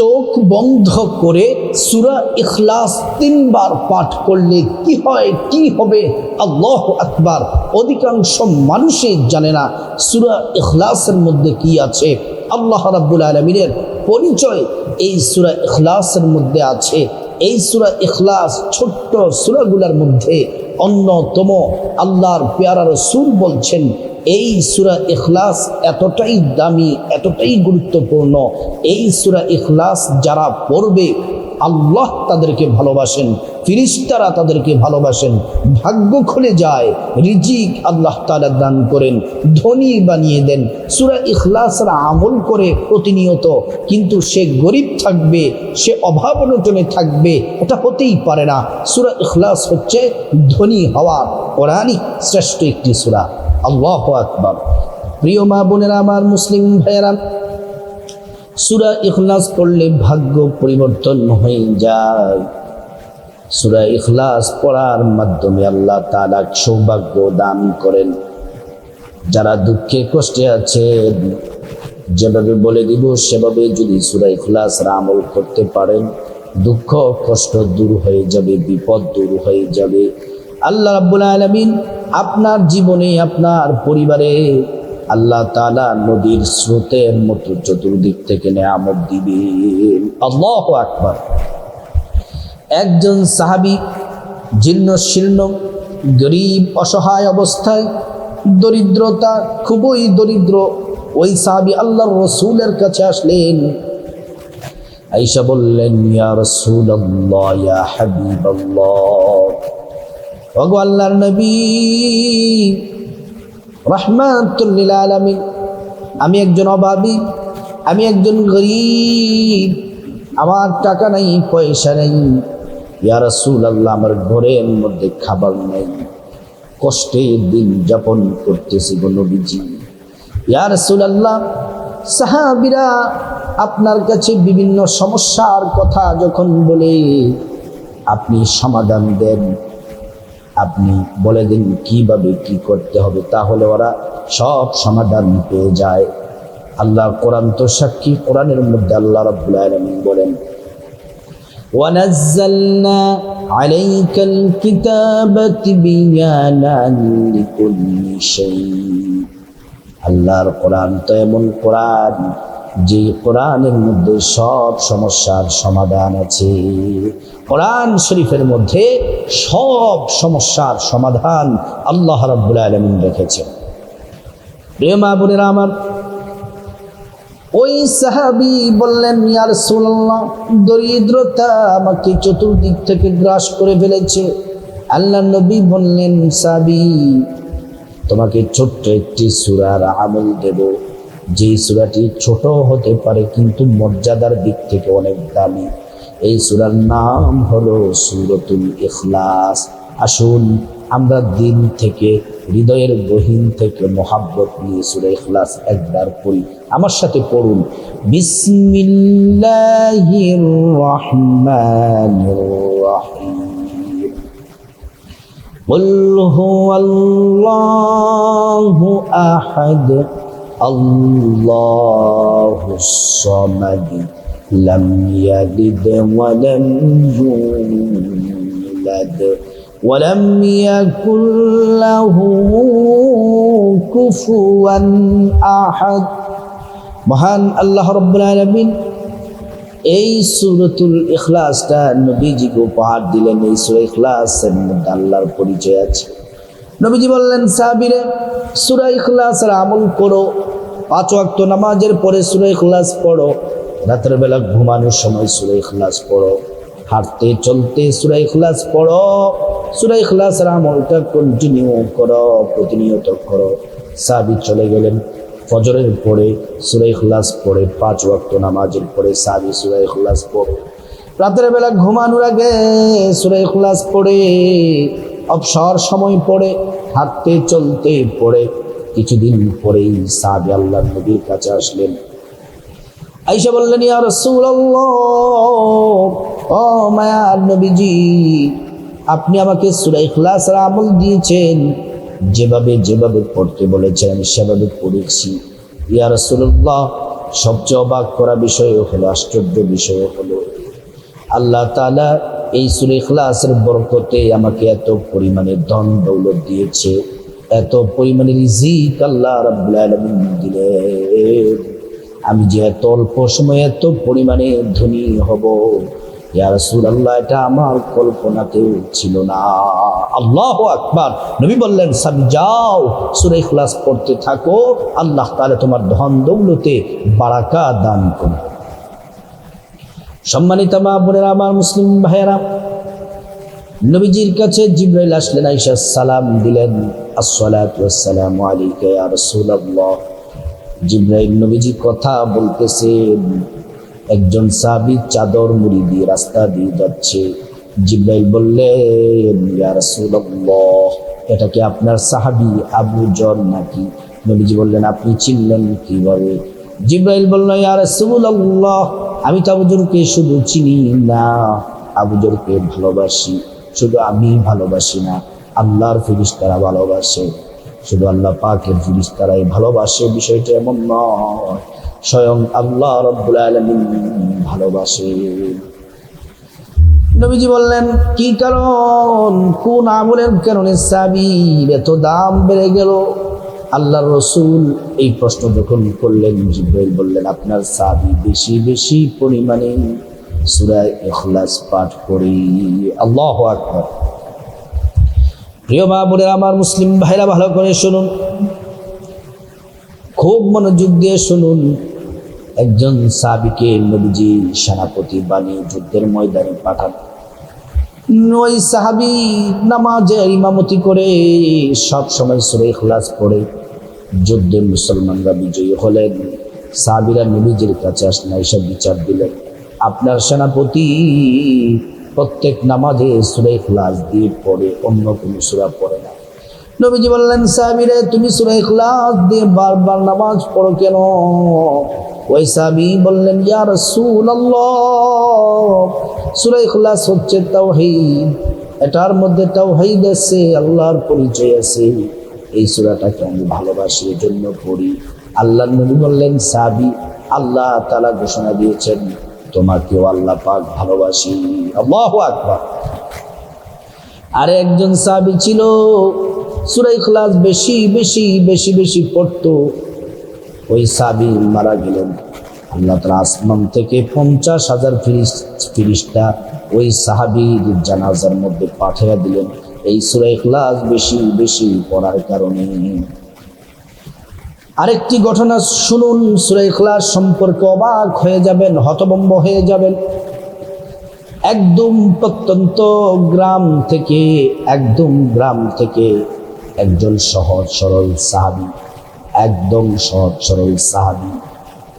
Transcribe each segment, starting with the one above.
চোখ বন্ধ করে সুরা ইখলাস তিনবার পাঠ করলে কি হয়, কি হবে? আল্লাহ আকবার। অধিকাংশ মানুষই জানে না সুরা ইখলাসের মধ্যে কি আছে। আল্লাহ রাব্বুল আলমিনের পরিচয় এই সুরা ইখলাসের মধ্যে আছে। এই সুরা ইখলাস ছোট্ট সুরাগুলার মধ্যে অন্যতম আল্লাহর পেয়ারা রসুল বলছেন, এই সুরা ইখলাস এতটাই দামি, এতটাই গুরুত্বপূর্ণ। এই সুরা ইখলাস যারা পড়বে আল্লাহ তাদেরকে ভালোবাসেন, ফিরিস্তারা তাদেরকে ভালোবাসেন, ভাগ্য খুলে যায়, রিজিক আল্লাহ তালা দান করেন, ধনী বানিয়ে দেন, সুরা ইখলাসের আমল করে প্রতিনিয়ত, কিন্তু সে গরিব থাকবে, সে অভাব অনটনে থাকবে, এটা হতেই পারে না। সুরা ইখলাস হচ্ছে ধনী হওয়া কোরআনিক শ্রেষ্ঠ একটি সুরা। আল্লাহ আকবর। প্রিয় মা বোনেরা, আমার মুসলিম ভাইয়েরা সুরা ইখলাস পড়লে ভাগ্য পরিবর্তন হয়ে যায়। সুরা ইখলাস পড়ার মাধ্যমে আল্লাহ তালা সৌভাগ্য দান করেন। যারা দুঃখে কষ্টে আছেন, যেভাবে বলে দিব, সেভাবে যদি সুরা ইখলাসের আমল করতে পারেন, দুঃখ কষ্ট দূর হয়ে যাবে, বিপদ দূর হয়ে যাবে। আল্লাহ রাব্বুল আলমিন আপনার জীবনে, আপনার পরিবারে আল্লাহ তালা নদীর স্রোতের মতো চতুর্দিক থেকে নেয়ামত দিবেন। আল্লাহ আকবার। একজন সাহাবি জীর্ণ শীর্ণ, গরিব, অসহায় অবস্থায় দরিদ্রতা, খুবই দরিদ্র ওই সাহাবি আল্লাহর রসুলের কাছে আসলেন। আইসা বললেন, ইয়া নবী রহমাতুল্লিল আলমিন। আমি একজন অভাবী, আমি একজন গরিব, আমার টাকা নাই, পয়সা নেই। ইয়া রাসূল আল্লাহ আমার ঘরের মধ্যে খাবার নেই। কষ্টে দিন যাপন করতেছি গো নবীজি। ইয়া রাসূল আল্লাহ সাহাবিরা আপনার কাছে বিভিন্ন সমস্যার কথা যখন বলে, আপনি সমাধান দেন। আপনি বলে দিন কিভাবে কি করতে হবে তাহলে ওরা সব সমাধান পেয়ে যায় আল্লাহ কোরআন তো সাক্ষী কোরআনের মধ্যে আল্লাহ রাব্বুল আলামিন বলেন ونزلنا عليك الكتاب تبيانا لكل شيء আল্লাহর কোরআন তো এমন কোরআন যে কোরআনের মধ্যে সব সমস্যার সমাধান আছে। কোরআন শরীফের মধ্যে সব সমস্যার সমাধান আল্লাহ রাব্বুল আলামিন রেখেছেন। প্রিয় মা বোনেরা আমার, ওই সাহাবি বললেন ইয়ার সুল্লাহ দরিদ্রতা আমাকে চতুর্দিক থেকে গ্রাস করে ফেলেছে। আল্লাহ নবী বললেন সাবি তোমাকে ছোট্ট একটি সুরার আমল দেব। যে সুরাটি ছোট হতে পারে কিন্তু মর্যাদার দিক থেকে অনেক দামি এই সুরার নাম হলো সুরতুল ইখলাস আসুন আমরা দিন থেকে হৃদয়ের গহীন থেকে মোহাব্বত নিয়ে সুরে ইখলাস একবার পড়ি আমার সাথে পড়ুন বিসমিল্লাহির রহমানির রহিম قل هو الله أحد الله الصمد لم يلد ولم يولد ولم يكن له كفوا أحد মহান আল্লাহ রব্বুল আলমিন এই সুরতুল ইখলাসটা নবীজিকে উপহার দিলেন এই সুর ইখলাসের মধ্যে আল্লাহর পরিচয় আছে নবীজি বললেন, সাহাবিরে, সুরা ইখলাসের আমল করো। পাঁচ ওয়াক্ত নামাজের পরে সুরা ইখলাস পড়ো। রাতের বেলা ঘুমানোর সময় সুরা ইখলাস পড়ো। হাঁটতে চলতে সুরা ইখলাস পড়ো। সুরা ইখলাসের আমলটা কন্টিনিউ করো, প্রতিনিয়ত করো। সাহাবি চলে গেলেন। ফজরের পরে সুরাই খুলাস পড়ে, পাঁচ ওয়াক্ত নামাজের পরে সাবি সুরাই খুলাস পড়ে। রাতের বেলা ঘুমানোর আগে সুরাই খুলাস পড়ে। অবসর সময় পড়ে, হাঁটতে চলতে পড়ে। কিছুদিন পরেই সাবি আল্লাহ নবীর কাছে আসলেন। আইসা বললেন, ইয়া রাসূলুল্লাহ, ও মায়ার নবীজি, আপনি আমাকে সূরা ইখলাসের আমল দিয়েছেন। যেভাবে যেভাবে পড়তে বলেছেন আমি সেভাবে পড়েছি। ইয়া রাসূলুল্লাহ, সবচেয়ে অবাক করা বিষয় হলো, আশ্চর্য বিষয় হলো, আল্লাহ তাআলা এই সুরে ইখলাসের বরকতে আমাকে এত পরিমাণে ধন দৌলত দিয়েছে, এত পরিমাণে রিজিক আল্লাহ রাব্বুল আলামিন দিলেন। আমি যে এত অল্প সময়ে এত পরিমাণে ধনী হব, ইয়া রাসূলুল্লাহ, এটা আমার কল্পনাতেও ছিল না। আল্লাহ আকবার। নবী বললেন সাবি যাও, সূরা ইখলাস পড়তে থাকো, আল্লাহ তাআলা তোমার ধন দৌলতে বারাকা দান করবে সম্মানিত মা বোনেরা, আমার মুসলিম ভাইয়েরা, নবীজির কাছে জিব্রাইল আসলেন আইসা সালাম দিলেন। আলাইকা ইয়া রাসূলুল্লাহ। জিব্রাইল নবীজি কথা বলতেছে একজন সাহাবী চাদর মুড়ি দিয়ে রাস্তা দিয়ে যাচ্ছে। জিব্রাইল বললেন, ইয়া রাসূলুল্লাহ, এটা কি আপনার সাহাবী আবু জর নাকি? নবীজি বললেন, আপনি চিনলেন কীভাবে? জিব্রাইল বলল, ইয়া রাসূলুল্লাহ আমি তো আবুজরকে শুধু চিনি না, আবুজরকে ভালোবাসি। শুধু আমি ভালোবাসি না, আল্লাহর ফিরিস্তারা ভালোবাসে। শুধু আল্লাহ পাকের ফিরিস্তারাই ভালোবাসে, বিষয়টা এমন নয়। স্বয়ং আল্লাহ রব্বুল আলমিন ভালোবাসে। নবীজি বললেন, কি কারণ? কোন আমলের কারণে সাবির এত দাম বেড়ে গেল? আল্লাহর রসুল এই প্রশ্ন যখন করলেন, জিব্রাইল বললেন, আপনার সাবি বেশি বেশি পরিমাণে সুরায় ইখলাস পাঠ করি। আল্লাহ আকবার। প্রিয় মা বোনের, আমার মুসলিম ভাইরা, ভালো করে শুনুন। খুব মনোযোগ দিয়ে শুনুন। একজন সাবিকে নবীজি সেনাপতি বানিয়ে যুদ্ধের ময়দানে পাঠান। ওই সাহাবি নামাজের ইমামতি করে সব সময় সুরে ইখলাস পড়ে। যুদ্ধে মুসলমানরা বিজয়ী হলেন। সাহাবিরা নবীজির কাছে আসলেন এইসব বিচার দিলেন। আপনার সেনাপতি প্রত্যেক নামাজে সুরে ইখলাস দিয়ে পড়ে, অন্য কোনো সুরা পড়ে না। নবীজি বললেন সাবিরে তুমি সুরে ইখলাস দিয়ে বারবার নামাজ পড়ো কেন? ওই সাবি বললেন ইয়ার রাসূলুল্লাহ, সূরা ইখলাস হচ্ছে তাওহীদ। এটার মধ্যে তাও তাওহীদ আছে, আল্লাহর পরিচয় আছে। এই সূরাটাকে আমি ভালোবাসি, এজন্য পড়ি। আল্লাহ নবী বললেন সাবি আল্লাহ তাআলা ঘোষণা দিয়েছেন, তোমাকেও আল্লাহ পাক ভালোবাসি। আল্লাহু আকবার। আর একজন সাবি ছিল সূরা ইখলাস বেশি বেশি বেশি বেশি পড়তো। ওই সাবি মারা গেলেন। আল্লাহ তালা আসমান থেকে পঞ্চাশ হাজার ফিরিস, ফিরিস্তা ওই সাহাবির জানাজার মধ্যে পাঠিয়ে দিলেন। এই সুরা ইখলাস বেশি বেশি পড়ার কারণে। আরেকটি ঘটনা শুনুন, সুরা ইখলাস সম্পর্কে অবাক হয়ে যাবেন হতবম্ব হয়ে যাবেন। একদম প্রত্যন্ত গ্রাম থেকে, একদম গ্রাম থেকে একজন সহজ সরল সাহাবি, একদম সহজ সরল সাহাবি।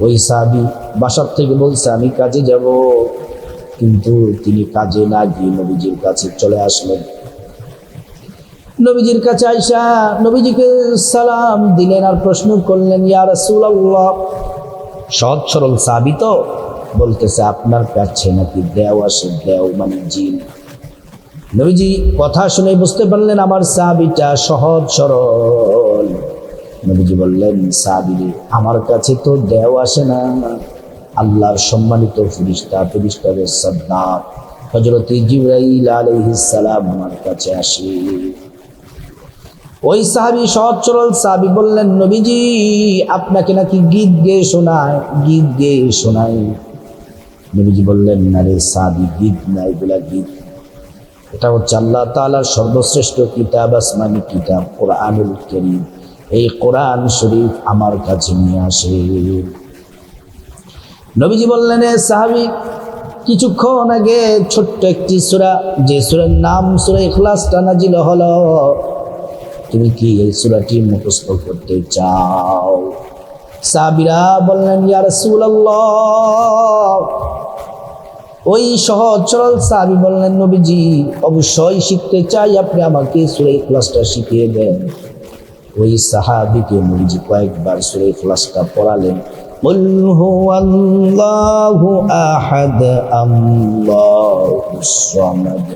ওই সাহাবি বাসার থেকে বলছে, আমি কাজে যাব। কিন্তু তিনি কাজে না গিয়ে নবীজির কাছে চলে আসলেন। নবীজির কাছে আইসা নবীজিকে সালাম দিলেন আর প্রশ্ন করলেন, ইয়া রাসূলুল্লাহ। সৎ সরল সাহাবি তো বলতেছে, আপনার কাছে নাকি দেও আসে, দেও মানে জিন। নবীজি কথা শুনে বুঝতে পারলেন, আমার সাবিটা সহজ সরল। নবীজি বললেন, সাবিরে, আমার কাছে তো দেও আসে না। আল্লাহর সম্মানিত ফিরিস্তা, ফিরিস্তাদের সর্দার হজরত জিব্রাইল আলাইহিস সালাম আমার কাছে আসে। ওই সাহাবি সহজ সরল সাহাবি বললেন, নবীজি, আপনাকে নাকি গীত গেয়ে শোনায়, গীত গেয়ে শোনায়। নবীজি বললেন, না রে সাহাবি, গীত না এগুলা গীত। এটা হচ্ছে আল্লাহ তাআলার সর্বশ্রেষ্ঠ কিতাব, আসমানি কিতাব, কোরআনুল করিম। এই কোরআন শরীফ আমার কাছে নিয়ে আসে। নবীজি বললেন, এ সাহাবি, কিছুক্ষণ আগে ছোট্ট একটি সুরা, যে সুরের নাম সুরা ইখলাসটা নাজিল হলো তুমি কি এই সুরাটি মুখস্থ করতে চাও সাহাবিরা বললেন ইয়া রাসূলুল্লাহ ওই সহজ সরল সাহাবি বললেন নবীজি অবশ্যই শিখতে চাই আপনি আমাকে সুরা ইখলাসটা শিখিয়ে দেন ওই সাহাবিকে নবীজি কয়েকবার সুরে ইখলাসটা পড়ালেন قل هو الله أحد الله الصمد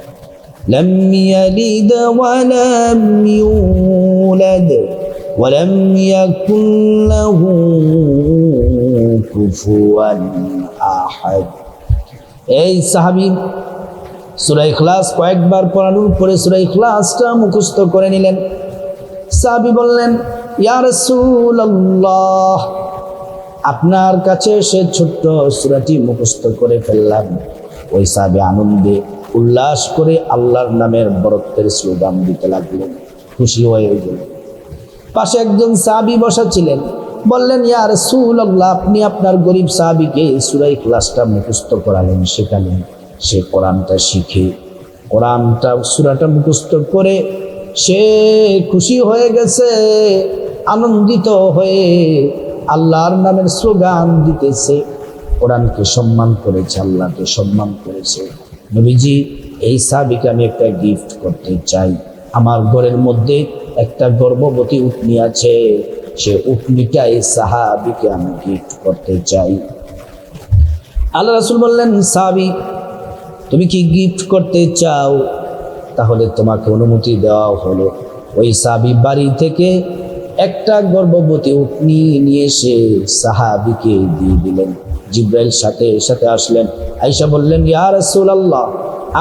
لم يلد ولم يولد ولم يكن له كفوا أحد এই সাহাবি সুরা ইখলাস কয়েকবার পড়ানোর পরে সুরা ইখলাসটা মুখস্থ করে নিলেন সাহাবি বললেন ইয়া রাসূলুল্লাহ আপনার কাছে সে ছোট্ট সুরাটি মুখস্থ করে ফেললাম ওই সাহাবি আনন্দে উল্লাস করে আল্লাহর নামের বরত্বের স্লোগান দিতে লাগলেন খুশি হয়ে গেল। পাশে একজন সাহাবি বসা ছিলেন বললেন, ইয়া রাসূলুল্লাহ, আপনি আপনার গরিব সাহাবিকে সুরাই ক্লাসটা মুখস্থ করালেন, শেখালেন। সে কোরআনটা শিখে, কোরআনটা, সুরাটা মুখস্থ করে সে খুশি হয়ে গেছে, আনন্দিত হয়ে আল্লাহর নামের স্লোগান দিতেছে। কোরআনকে সম্মান করেছে, আল্লাহকে সম্মান করেছে। নবীজি, এই সাবিকে আমি একটা গিফট করতে চাই। আমার ঘরের মধ্যে একটা গর্ভবতী উটনি আছে, সে উটনিটা এই সাহাবিকে আমি গিফট করতে চাই। আল্লাহ রাসুল বললেন, সাহাবি, তুমি কি গিফট করতে চাও? তাহলে তোমাকে অনুমতি দেওয়া হলো। ওই সাহাবি বাড়ি থেকে একটা গর্ভবতী উটনি নিয়ে এসে সাহাবিকে দিয়ে দিলেন। জিব্রাইল সাথে সাথে আসলেন। আইসা বললেন, ইয়া রাসূলুল্লাহ,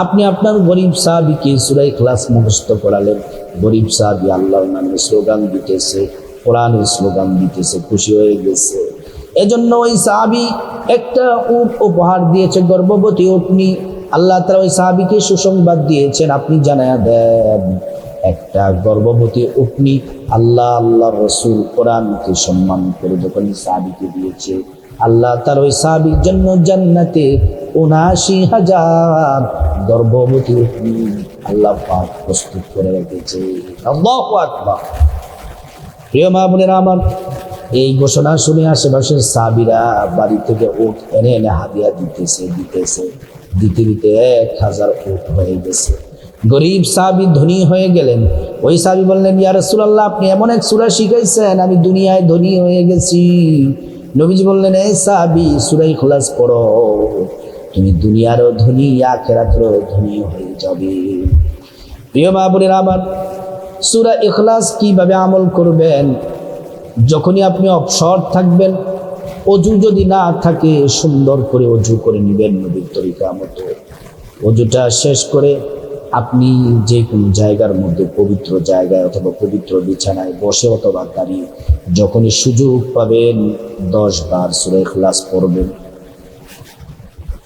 আপনি আপনার গরিব সাহাবিকে সুরাই ক্লাস মুখস্থ করালেন। গরিব সাহাবি আল্লাহর নামে স্লোগান দিতেছে, কোরআনের স্লোগান দিতেছে, খুশি হয়ে গেছে। এজন্য ওই সাহাবি একটা উট উপহার দিয়েছে, গর্ভবতী উটনি আল্লাহ তারা ওই সাহাবিকে সুসংবাদ দিয়েছেন, আপনি জানায়া দেন, একটা গর্ভবতী উটনি আল্লাহ আল্লাহ রসুল কোরআনকে সম্মান করে যখন সাহাবিকে দিয়েছে আল্লাহ তার ওই সাবির জন্য জান্নাতে উনাশি হাজার গর্ভবতী আল্লাহ পাক প্রস্তুত করে রেখেছে। প্রিয় মা বোনেরা আমার, এই ঘোষণা শুনে আশেপাশের সাবিরা বাড়ি থেকে উঠ এনে এনে হাদিয়া দিতেছে দিতেছে, দিতে দিতে এক হাজার ওট হয়ে গেছে। গরিব সাবি ধনী হয়ে গেলেন। ওই সাবি বললেন, ইয়া রাসূলুল্লাহ, আপনি এমন এক সূরা শিখাইছেন, আমি দুনিয়ায় ধনী হয়ে গেছি। নবীজি বললেন এই সাবি সূরা ইখলাস পড়ো। তুমি দুনিয়ারও ধনী, আখেরাতেরও ধনী হয়ে যাবে। প্রিয় মা বোনেরা আমার, সুরা ইখলাস কীভাবে আমল করবেন? যখনই আপনি অবসর থাকবেন, অজু যদি না থাকে, সুন্দর করে অজু করে নেবেন নবীর তরিকা মতো। অজুটা শেষ করে আপনি যে কোনো জায়গার মধ্যে পবিত্র জায়গায় অথবা পবিত্র বিছানায় বসে অথবা দাঁড়িয়ে যখনই সুযোগ পাবেন, দশ বার সুরে ক্লাস পড়বেন।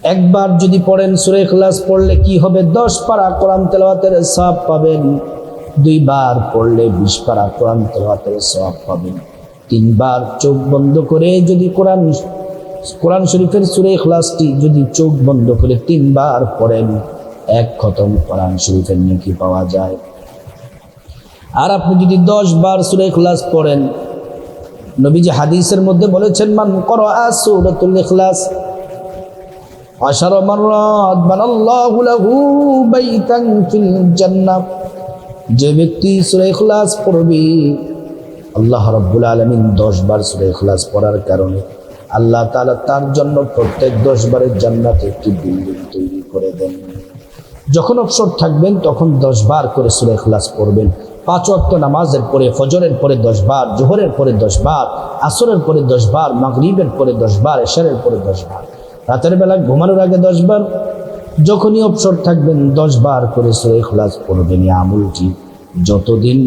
একবার যদি পড়েন সুরে ক্লাস পড়লে কি হবে? দশ পারা কোরআন তেলাওয়াতের সব পাবেন। দুইবার পড়লে বিশ পারা কোরআন তেলাওয়াতের সব পাবেন। তিনবার চোখ বন্ধ করে যদি কোরআন কোরআন শরীফের সুরে ক্লাসটি যদি চোখ বন্ধ করে তিনবার পড়েন এক খতম কোরআন শরীফের নেকি পাওয়া যায়। আর আপনি যদি দশ বার সুরে ক্লাস পড়েন, নবীজি হাদিসের মধ্যে বলেছেন, মান করো সুরাতুল ইখলাস, আশার মাররাত বানাল্লাহু লাহু বাইতান ফিল জান্নাহ। যে ব্যক্তি সূরা ইখলাস পড়বে, আল্লাহ রাব্বুল আলামিন 10 বার সূরা ইখলাস পড়ার কারণে আল্লাহ তাআলা তার জন্য প্রত্যেক 10 বারের জান্নাতে একটি বিল্ডিং তৈরি করে দেন। যখন অবসর থাকবেন, তখন 10 বার করে সূরা ইখলাস পড়বেন। পাঁচ ওয়াক্ত নামাজের পরে, ফজরের পরে দশ বার, জোহরের পরে দশ বার, আসরের পরে দশ বার, মাগরিবের পরে দশ বার, এশারের পরে দশ বার, রাতের বেলা ঘুমানোর আগে দশ বার, যখনই অবসর থাকবেন, দশ বার করে সুরে খোলাস পড়বেন। আমলটি যতদিন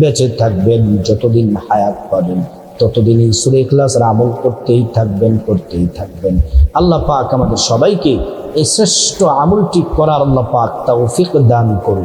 বেঁচে থাকবেন, যতদিন হায়াত পাবেন ততদিন এই সুরে ইখলাসের আমল করতেই থাকবেন করতেই থাকবেন। আল্লাহ পাক আমাদের সবাইকে এই শ্রেষ্ঠ আমলটি করার আল্লাহ পাক তা তৌফিক দান করুন।